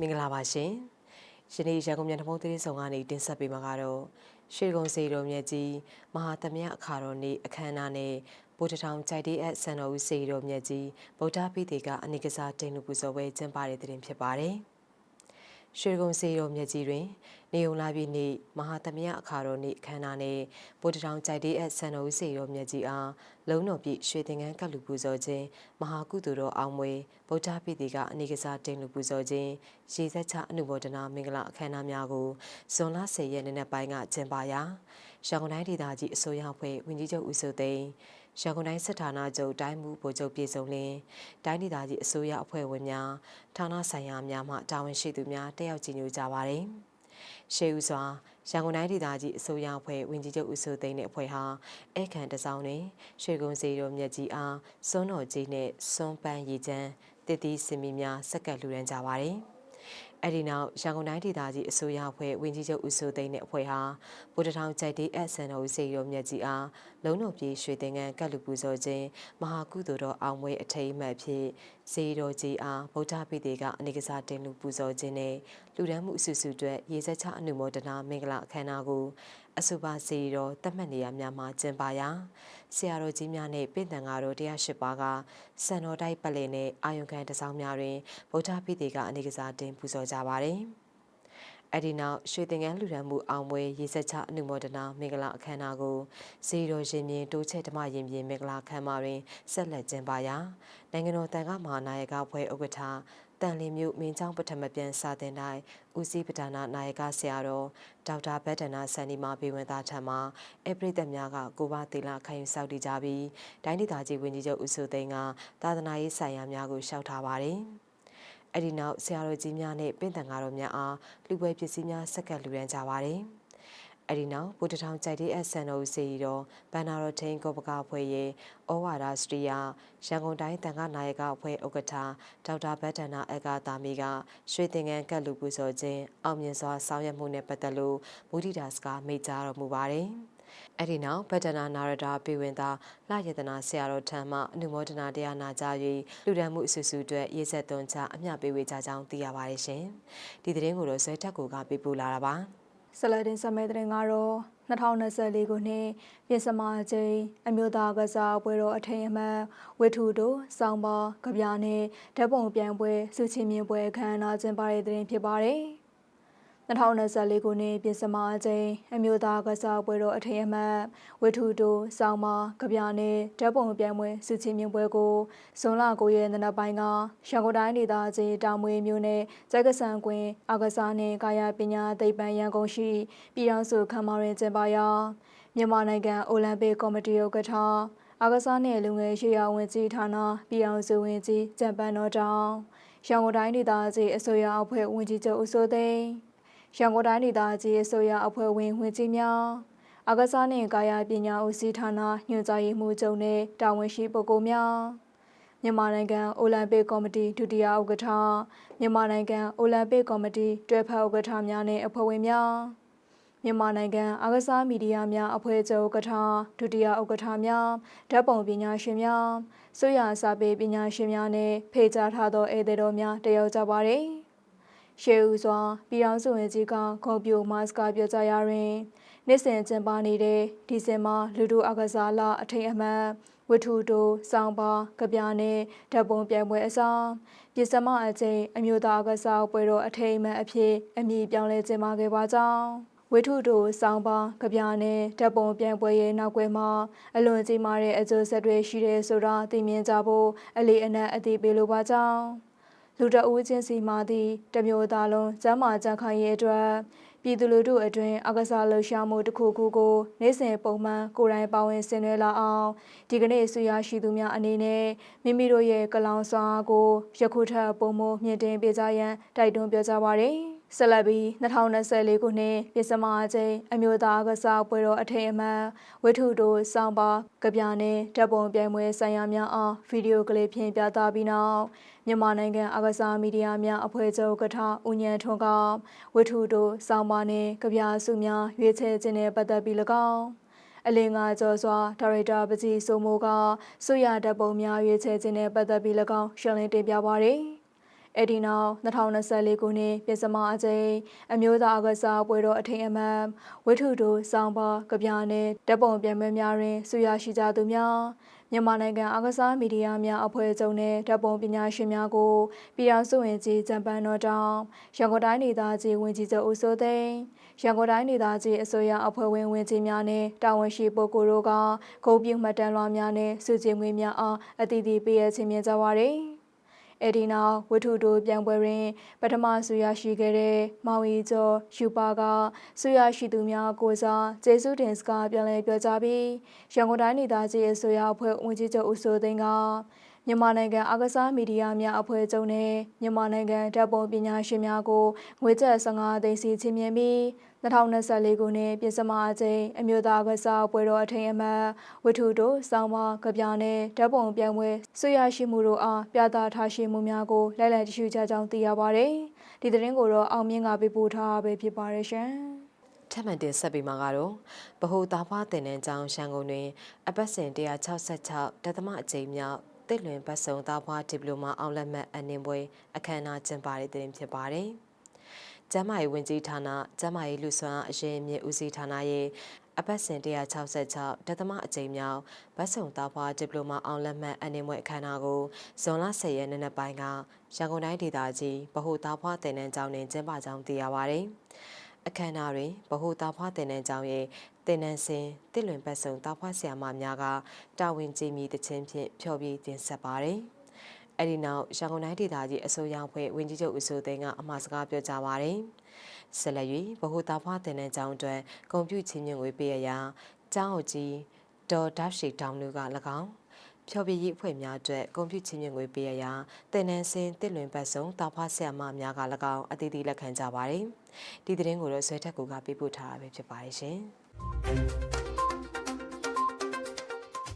မင်္ဂလာပါရှင်ယနေ့ရန်ကုန်မြန်တမုတ်သတင်းဆောင်ကနေတင်ဆက်ပေးမှာကတော့ရွှေကုံစီတော်မြတ်ကြီးမဟာသမယအခါတော်နေ့အခမ်းအနားနဲ့ဗုဒ္ဓထောင်ကြိုက်တေးအပ်စံတော်ဦးစီတော်မြတ်ကြီးဗုဒ္ဓပိတိကအနိကစားတိန်လူပူဇော်ပွဲကျင်းပတဲ့သတင်းဖြစ်ပါတယ် ရွှေကုံစီတော်မြတ်ကြီးတွင် နေုံလာပြည်နေ့မဟာသမယအခါတော်နေ့အခမ်းအနားနဲ့ဗုဒ္ဓထောင်ကြိုက်တေးအပ်စံတော်ဦးစီတော်မြတ်ကြီးအားလုံးတော်ပြည့်ရွှေသင်္ကန်းကပ်လူပူဇော်ခြင်းမဟာကုသိုလ်တော်အောင်မွေဗုဒ္ဓပိတိကအနိကစားတိန်လူပူဇော်ခြင်းရေဆက်ချအနုဘောဒနာမင်္ဂလာအခမ်းအနားများကိုဇွန်လ10ရက်နေ့နက်ပိုင်းကကျင်းပရာရန်ကုန်တိုင်းဒေသကြီးအစိုးရအဖွဲ့ဝန်ကြီးချုပ်ဦးစိုးသိန်း ရန်ကုန်တိုင်းစစ်ဌာနချုပ်တိုင်းမှုဗိုလ်ချုပ်ပြည်စုံလင်းတိုင်းဒေသကြီးအစိုးရအဖွဲ့ဝင်များဌာနဆိုင်ရာများမှတာဝန်ရှိသူများတက်ရောက်ကြည်ညိုကြပါတယ်။ရှေးဦးစွာရန်ကုန်တိုင်းဒေသကြီးအစိုးရအဖွဲ့ဝန်ကြီးချုပ်ဦးစိုးသိန်းနဲ့အဖွဲ့ဟာအခမ်းတစောင်းတွင်ရွှေကုန်းစီတော်မြတ်ကြီးအားစွန်းတော်ကြီးနဲ့စွန်းပန်းရည်ချမ်းတည်တည်စင်မီများစက္ကပ်လှူဒန်းကြပါတယ်။အဲ့ဒီနောက်ရန်ကုန်တိုင်းဒေသကြီးအစိုးရအဖွဲ့ဝန်ကြီးချုပ်ဦးစိုးသိန်းနဲ့အဖွဲ့ဟာဗုဒ္ဓထောင်ကြိုက်တေးအဆန်တော်စေရောမြတ်ကြီးအားလုံးတော်ပြေရွှေသင်္ကန်းကတ်လူပူဇော်ခြင်းမဟာကုသိုလ်တော်အောင်မွေအထိမ်းအမှတ်ဖြင့်စေတော်ကြီးအားဗုဒ္ဓပိတေကအနိကစားတင်လူပူဇော်ခြင်းနဲ့လူဒန်းမှုအစုစုအတွက်ရေစက်ချအနုမောဒနာမင်္ဂလာအခမ်းအနားကိုအဆိုပါစီတော်တတ်မှတ်နေရများမှာကျင်းပရာဆရာတော်ကြီးများနဲ့ပြည်တန်ဃာတော်108ပါးကစံတော်တိုက်ပတ်လည်နဲ့အာယုံခံတစောင်းများတွင်ဗုဒ္ဓပိတေကအနေကစားတင်ပူဇော်ကြပါတယ်။ အဲ့ဒီနောက်ရွှေသင်္ကန်းလူရန်မှုအောင်ပွဲရေစက်ချအနုမောဒနာမင်္ဂလာအခမ်းအနားကိုဇီတော်ရှင်မြင်းတိုးချက်ဓမ္မရင်ပြင်မင်္ဂလာခမ်းမတွင်ဆက်လက်ကျင်းပရာနိုင်ငံတော်တန်ခါမဟာနာယကဖွဲ့ဥက္ကဋ္ဌတန်လီမျိုးမင်းချောင်းပထမပြန်စာတင်တိုင်းဦးစီးပဒနာနာယကဆရာတော်ဒေါက်တာဘက်ဒနာဆန်နီမာဘေဝင်သားထံမှအပရိသတ်များကကိုပါသီလခံယူစောင့်တည်ကြပြီးတိုင်းဒေသကြီးဝန်ကြီးချုပ်ဦးစိုးသိန်းကသာသနာရေးဆိုင်ရာများကိုရှောက်ထားပါတယ်။ အဲ့ဒီနောက်ဆရာတော်ကြီးများနဲ့ပင့်တန်ကားတော်များအားလူပွဲပစ္စည်းများဆက်ကပ်လူရန်ကြပါတယ်။အဲ့ဒီနောက်ဗုဒ္ဓထောင်ကြိုက်တဲ့အဆန်တော်စီတော်ဘန္နာတော်ထင်းကောပကအဖွဲ့ရဲ့ဩဝါဒစရိယရန်ကုန်တိုင်းတန်ခါနာယကအဖွဲ့ဥက္ကဋ္ဌဒေါက်တာဘတ်တနာအက္ခသာမီကရွှေသင်္ကန်းကတ်လူပူဇော်ခြင်းအောင်မြင်စွာဆောင်ရွက်မှုနဲ့ပတ်သက်လို့မူဒီတာစကားမိတ်ကြားတော်မူပါတယ်။ အဲ့ဒီနောက်ဗတ္တနာနာရတာပေဝင်သာလှယတနာဆရာတော်ထံမှအနုမောဒနာတရားနာကြား၍လူဒဏ်မှုအဆူဆူအတွက်ရေးဆက်သွန်းချအမျှပေးဝေကြကြောင်းသိရပါတယ်ရှင်။ဒီသတင်းကိုတော့ဇွဲတက်ကိုကပေးပို့လာတာပါ။ဆလဒင်စမဲတဲ့ကတော့2024ခုနှစ်ပြင်စမာချိန်အမျိုးသားကစားပွဲတော်အထိမ်းအမှတ်ဝိထုတို့စောင်းပါကြပြားနဲ့ဓာတ်ပုံပြန်ပွဲစုချင်းမြင်ပွဲအခမ်းအနားကျင်းပတဲ့တဲ့ဖြစ်ပါတယ်။ 2024ခုနှစ်ပြင်စမအချိန်အမျိုးသားကစားပွဲတော်အထိမ်းအမှတ်ဝတ္ထုတိုစောင်းမကြပြနဲ့ဓာတ်ပုံပြိုင်ပွဲစုချင်းမြင်ပွဲကိုဇွန်လ9ရက်နေ့နက်ပိုင်းကရန်ကုန်တိုင်းဒေသကြီးတောင်မွေမြို့နယ်ကျက်ကဆန်ကွင်းအကစားနှင့်ကာယပညာသိပ္ပံရန်ကုန်ရှိပြည်ထောင်စုခမ်းမတွင်ကျင်းပရာမြန်မာနိုင်ငံအိုလံပစ်ကော်မတီဥက္ကဋ္ဌအကစားနှင့်လူငယ်ရေးရာဝန်ကြီးဌာနပြည်အောင်စုဝန်ကြီးကျန်ပန်းတော်တောင်ရန်ကုန်တိုင်းဒေသကြီးအစိုးရအဖွဲ့ဝန်ကြီးချုပ်ဦးစိုးသိန်း ရန်ကုန်တိုင်းဒေသကြီးအစိုးရအဖွဲ့ဝင်ဝင်ကြီးများအကစားနှင့်ကာယပညာဦးစီးဌာနညွှန်ကြားရေးမှူးချုပ်နှင့်တာဝန်ရှိပုဂ္ဂိုလ်များမြန်မာနိုင်ငံအိုလံပစ်ကော်မတီဒုတိယဥက္ကဋ္ဌမြန်မာနိုင်ငံအိုလံပစ်ကော်မတီတွဲဖက်ဥက္ကဋ္ဌများနှင့်အဖွဲ့ဝင်များမြန်မာနိုင်ငံအကစားမီဒီယာများအဖွဲ့ချုပ်ဥက္ကဋ္ဌဒုတိယဥက္ကဋ္ဌများဓာတ်ပုံပညာရှင်များဆိုရစာပေပညာရှင်များနှင့်ဖေကြားထားသောဧည့်သည်တော်များတက်ရောက်ကြပါသည် ရှေးဦးစွာပြည်အောင်စုဝင်ကြီးကဂုံပြိုမတ်စကပြောကြရတွင်နေ့စဉ်ကျင်းပနေတဲ့ဒီဇင်ဘာလူထုအကစားလအထိန်အမှတ်ဝတ္ထုတိုစောင်းပါကြပြနဲ့ဓာတ်ပုံပြိုင်ပွဲအစားပြည်စမအကျိန်အမျိုးသားအကစားပွဲတော်အထိန်အမှတ်အဖြစ်အမည်ပြောင်းလဲကျင်းပခဲ့ပါကြောင်းဝိထုတို့စောင်းပါကြပြနဲ့ဓာတ်ပုံပြိုင်ပွဲရဲ့နောက်ွယ်မှာအလွန်ကြီးမားတဲ့အကျိုးဆက်တွေရှိတယ်ဆိုတာသိမြင်ကြဖို့အလေးအနက်အသိပေးလိုပါကြောင်း လူတအူးချင်းစီမှသည့်တမျိုးသားလုံးကျမ်းမာကြခိုင်ရဲ့အတွက်ပြည်သူလူထုအတွင်းအကစားလှုပ်ရှားမှုတစ်ခုခုကိုနေ့စဉ်ပုံမှန်ကိုယ်တိုင်ပါဝင်ဆင်နွှဲလာအောင်ဒီကနေ့ဆွေရရှိသူများအနေနဲ့မိမိတို့ရဲ့ကလောင်စွာကိုယခုထပ်ပုံမမြင့်တင်ပေးကြရန်တိုက်တွန်းပြောကြားပါရစေ။ ဆက်လက်ပြီး2024ခုနှစ်ပြည်စမာအချိန်အမျိုးသားကစားပွဲတော်အထိမ်းအမှတ်ဝိထုတို့စောင်းပါကြပြနဲ့ဓာတ်ပုံပြိုင်ပွဲဆိုင်ရာများအားဗီဒီယိုကလစ်ဖြင့်ပြသပြီးနောက်မြန်မာနိုင်ငံအကစားမီဒီယာများအဖွဲ့ချုပ်ကထဦးညံထွန်းကဝိထုတို့စောင်းပါနဲ့ကြပြစုများရွေးချယ်ခြင်းနဲ့ပတ်သက်ပြီး၎င်းအလင်းငါကျော်စွာဒါရိုက်တာပကြီးစိုးမိုးကစွရဓာတ်ပုံများရွေးချယ်ခြင်းနဲ့ပတ်သက်ပြီး၎င်းရှင်းလင်းတင်ပြပါရယ် အဲ့ဒီနောက်2024ခုနှစ်ပြည်စမအကြိမ်အမျိုးသားအကစားပွဲတော်အထိမ်းအမှတ်ဝိထုတို့စောင်းပါကဗျာနဲ့ဓပုံပြန်ပွဲများတွင်ဆုရရှိကြသူများမြန်မာနိုင်ငံအကစားမီဒီယာများအဖွဲ့ချုပ်နဲ့ဓပုံပညာရှင်များကိုပြည်ထောင်စုဝင်ကြီးဂျပန်တော်တောင်ရန်ကုန်တိုင်းဒေသကြီးဝင်ကြီးချုပ်ဦးစိုးသိန်းရန်ကုန်တိုင်းဒေသကြီးအစိုးရအဖွဲ့ဝင်ဝင်ကြီးများနဲ့တာဝန်ရှိပုဂ္ဂိုလ်တို့ကဂုဏ်ပြုမှတ်တမ်းလွှာများနဲ့စုကြည်ငွေများအားအသီးသီးပေးရခြင်းမြင်ကြပါရယ်။ အဲ့ဒီနောက်ဝတ္ထုတို့ပြန်ပွဲတွင်ပထမဆုရရှိခဲ့တဲ့မောင်ရီကျော်ယူပါကဆုရရှိသူများကိုစားကျေးဇူးတင်စကားပြန်လည်ပြောကြားပြီးရန်ကုန်တိုင်းဒေသကြီးအစိုးရအဖွဲ့ဝင်ကြီးချုပ်ဦးစိုးသိန်းက မြန်မာနိုင်ငံအကစားမီဒီယာများအဖွဲ့ချုပ်နဲ့မြန်မာနိုင်ငံဓာတ်ပုံပညာရှင်များကိုငွေကျပ်15သိန်းစီချီးမြှင့်ပြီး2024ခုနှစ်ပြည်စမအကြိမ်အမျိုးသားကစားပွဲတော်အထိမ်းအမှတ်ဝတ္ထုတို့စောင်းပါကဗျာနဲ့ဓာတ်ပုံပြန်ပွဲဆွေရရှိမှုတို့အားပြသထားရှိမှုများကိုလိုက်လံတရှိကြကြောင်းသိရပါတယ်။ဒီသတင်းကိုတော့အောင်မြင့်ကပေးပို့ထားပဲဖြစ်ပါတယ်ရှင်။ထပ်မံတင်ဆက်ပေးမှာကတော့ဗဟိုသားဖွားတင်တဲ့ကြောင်းရှန်ကုန်တွင် အပတ်စဉ်166တသမအကြိမ်မြောက် တစ်လွင်ပတ်စုံသားဖွားဒီပလိုမာအောင်လက်မှတ်အနှင်ပွဲအခမ်းအနားကျင်းပတဲ့တင်ဖြစ်ပါတယ်။ကျမ်းမာရေးဝန်ကြီးဌာနကျမ်းမာရေးလူဆွမ်းအရင်မြစ်ဦးစီးဌာနရဲ့အပတ်စဉ်166တသမအကြိမ်မြောက်ဗတ်စုံသားဖွားဒီပလိုမာအောင်လက်မှတ်အနှင်ပွဲအခမ်းအနားကိုဇွန်လ10ရက်နေ့နက်ပိုင်းကရန်ကုန်တိုင်းဒေသကြီးဗဟိုသားဖွားတင်တဲ့ကြောင်းတွင်ကျင်းပကြောင်းသိရပါတယ်။ အခမ်းအနားတွင်ဗဟိုတာဖွားတင်တဲ့ကြောင်းရဲ့တင်နန်းစင်တစ်လွင်ပတ်စုံတာဖွားဆရာမများကတာဝန်ကြီးမြည်တခြင်းဖြင့်ဖျော်ဖြေတင်ဆက်ပါတယ်။အဲဒီနောက်ရန်ကုန်တိုင်းဒေသကြီးအစိုးရအဖွဲ့ဝင်ကြီးချုပ်ဦးစိုးသိန်းကအမှာစကားပြောကြားပါတယ်။ဆက်လက်၍ဗဟိုတာဖွားတင်တဲ့ကြောင်းအတွက်ဂုံပြုချင်းမြင့်ဝေပေးရရာကျောင်းအကြီးဒေါ်ဒပ်ရှိတောင်တို့က၎င်းဖြော်ပြရေးအဖွဲ့များအတွက်ကွန်ပျူတာချင်းမြင့်ငွေပေးရရာတင်နန်းစင်တစ်လွင်ပတ်စုံတာဖွားဆရာမများက၎င်းအသီးသီးလက်ခံကြပါတယ်။ ဒီသတင်းကိုတော့ဆွဲထက်ကူကပေးပို့ထားတာပဲဖြစ်ပါတယ်ရှင်။